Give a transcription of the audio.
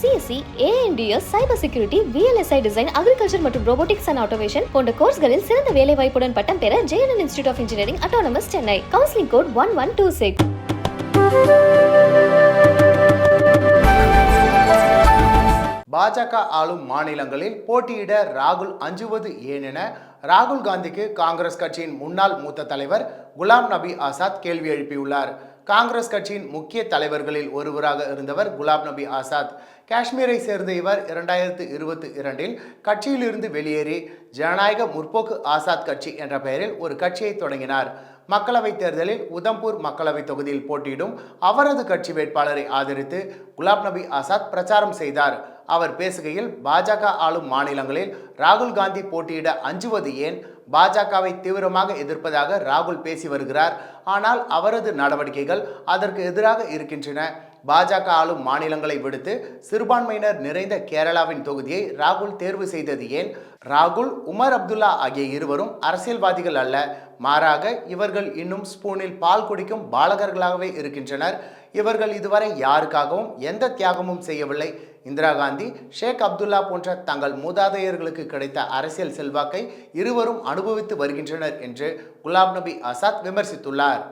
CSC and DS cyber security VLSI design agriculture மற்றும் robotics and automation போன்ற கோர்ஸ்களில் சிறந்த வேலை வாய்ப்புடன் பட்டம் பெற JNN institute of engineering autonomous Chennai counselling code one one two six பாஜக ஆளும் மாநிலங்களில் போட்டியிட ராகுல் அஞ்சுவது ஏனென ராகுல் காந்திக்கு காங்கிரஸ் கட்சியின் முன்னாள் மூத்த தலைவர் குலாம் நபி ஆசாத் கேள்வி எழுப்பியுள்ளார். காங்கிரஸ் கட்சியின் முக்கிய தலைவர்களில் ஒருவராக இருந்தவர் குலாம் நபி ஆசாத். காஷ்மீரை சேர்ந்த இவர் இரண்டாயிரத்து இருபத்தி இரண்டில் கட்சியிலிருந்து வெளியேறி ஜனநாயக முற்போக்கு ஆசாத் கட்சி என்ற பெயரில் ஒரு கட்சியை தொடங்கினார். மக்களவைத் தேர்தலில் உதம்பூர் மக்களவைத் தொகுதியில் போட்டியிடும் அவரது கட்சி வேட்பாளரை ஆதரித்து குலாப் நபி ஆசாத் பிரச்சாரம் செய்தார். அவர் பேசுகையில் பாஜக ஆளும் மாநிலங்களில் ராகுல் காந்தி போட்டியிட அஞ்சுவது ஏன்? பாஜகவை தீவிரமாக எதிர்ப்பதாக ராகுல் பேசி வருகிறார். ஆனால் அவரது நடவடிக்கைகள் அதற்கு எதிராக இருக்கின்றன. பாஜக ஆளும் மாநிலங்களை விடுத்து சிறுபான்மையினர் நிறைந்த கேரளாவின் தொகுதியை ராகுல் தேர்வு செய்தது ஏன்? ராகுல் உமர் அப்துல்லா ஆகிய இருவரும் அரசியல்வாதிகள் அல்ல. மாறாக இவர்கள் இன்னும் ஸ்பூனில் பால் குடிக்கும் பாலகர்களாகவே இருக்கின்றனர். இவர்கள் இதுவரை யாருக்காகவும் எந்த தியாகமும் செய்யவில்லை. இந்திரா காந்தி ஷேக் அப்துல்லா போன்ற தங்கள் மூதாதையர்களுக்கு கிடைத்த அரசியல் செல்வாக்கை இருவரும் அனுபவித்து வருகின்றனர் என்று குலாம் நபி ஆசாத் விமர்சித்துள்ளார்.